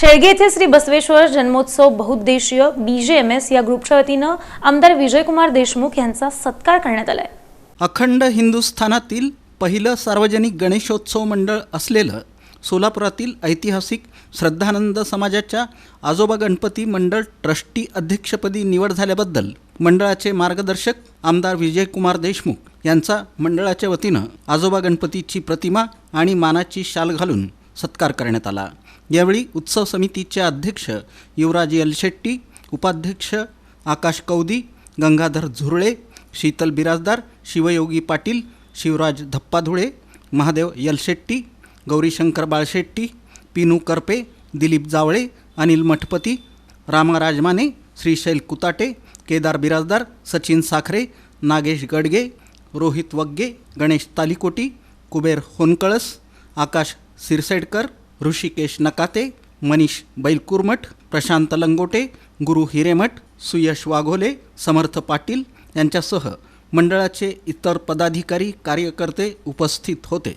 शेळगे येथे श्री बसवेश्वर जन्मोत्सव बहुउद्देशीय बीजेएमएस या ग्रुपच्या वतीनं आमदार विजयकुमार देशमुख यांचा सत्कार करण्यात आलाय. अखंड हिंदुस्थानातील पहिलं सार्वजनिक गणेशोत्सव मंडळ असलेलं सोलापुरातील ऐतिहासिक श्रद्धानंद समाजाच्या आजोबा गणपती मंडळ ट्रस्टी अध्यक्षपदी निवड झाल्याबद्दल मंडळाचे मार्गदर्शक आमदार विजयकुमार देशमुख यांचा मंडळाच्या वतीनं आजोबा गणपतीची प्रतिमा आणि मानाची शाल घालून सत्कार करण्यात आला. यावेळी उत्सव समितीचे अध्यक्ष युवराज यलशेट्टी उपाध्यक्ष आकाश कौदी गंगाधर झुरळे शीतल बिराजदार शिवयोगी पाटील शिवराज धप्पाधुळे महादेव यलशेट्टी गौरीशंकर बाळशेट्टी पिनू करपे दिलीप जावळे अनिल मठपती रामा राजमाने श्रीशैल कुताटे केदार बिराजदार सचिन साखरे नागेश गडगे रोहित वग्गे गणेश तालिकोटी कुबेर होनकळस आकाश सिरसेडकर ऋषिकेश नकाते मनीष बैलकुरमठ प्रशांत लंगोटे गुरु हिरेमठ सुयश वाघोले समर्थ पाटील यांच्यासह मंडळाचे इतर पदाधिकारी कार्यकर्ते उपस्थित होते.